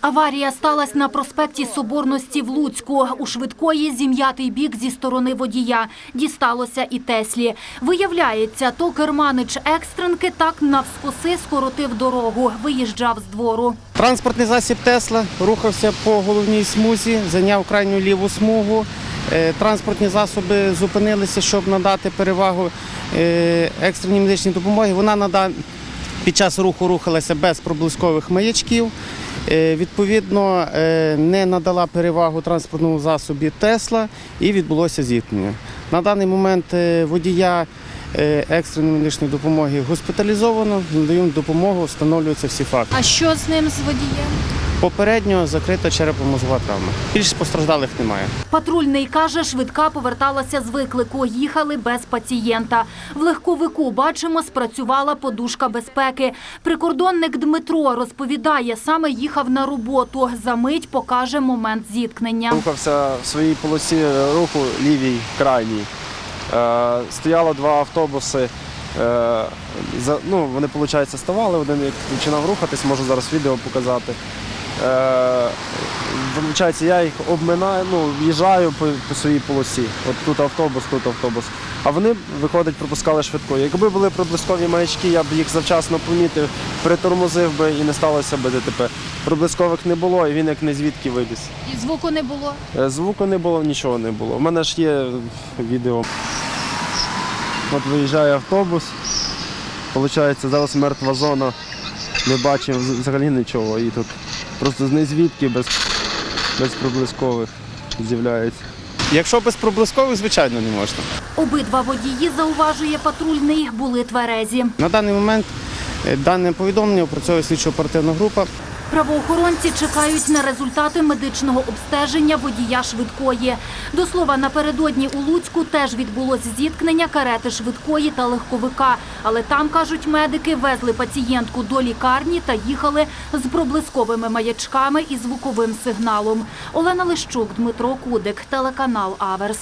Аварія сталася на проспекті Соборності в Луцьку. У швидкої зім'ятий бік зі сторони водія. Дісталося і Теслі. Виявляється, то керманич екстренки так навскоси скоротив дорогу. Виїжджав з двору. Транспортний засіб Тесла рухався по головній смузі, зайняв крайню ліву смугу. Е, Транспортні засоби зупинилися, щоб надати перевагу е, екстреній медичній допомоги. Вона. Під час руху рухалася без проблискових маячків. Е, Відповідно, е, не надала перевагу транспортному засобі Тесла і відбулося зіткнення. На даний момент е, водія екстреної медичної допомоги госпіталізовано, надаємо допомогу, встановлюються всі факти. А що з ним з водієм? Попередньо закрита черепно-мозгова травма. Більш постраждалих немає. Патрульний каже, швидка поверталася з виклику. Їхали без пацієнта. В легковику, бачимо, спрацювала подушка безпеки. Прикордонник Дмитро розповідає, саме їхав на роботу. За мить покаже момент зіткнення. Рухався в своїй полосі руху лівій крайній. Е, стояло два автобуси. Е, за, ну, вони, виходить, ставали, один як починав рухатись, можу зараз відео показати. Е, виходить, я їх обминаю, ну, в'їжджаю по, по своїй полосі. От тут автобус, тут автобус. А вони, виходить, пропускали швидко. Якби були проблискові маячки, я б їх завчасно помітив, притормозив би і не сталося би ДТП. Проблискових не було, і він як не звідки виліз. І звуку не було. Е, Звуку не було, нічого не було. У мене ж є відео. От виїжджає автобус. Получається, зараз мертва зона. Не бачимо взагалі нічого. І тут просто з незвідки без, без проблискових з'являється. Якщо без проблискових, звичайно, не можна. Обидва водії, зауважує патрульний, були тверезі. На даний момент е, дане повідомлення опрацьовує слідчо-оперативна група. Правоохоронці чекають на результати медичного обстеження водія швидкої. До слова, напередодні у Луцьку теж відбулось зіткнення карети швидкої та легковика. Але там, кажуть медики, везли пацієнтку до лікарні та їхали з проблисковими маячками і звуковим сигналом. Олена Лищук, Дмитро Кудик, телеканал Аверс.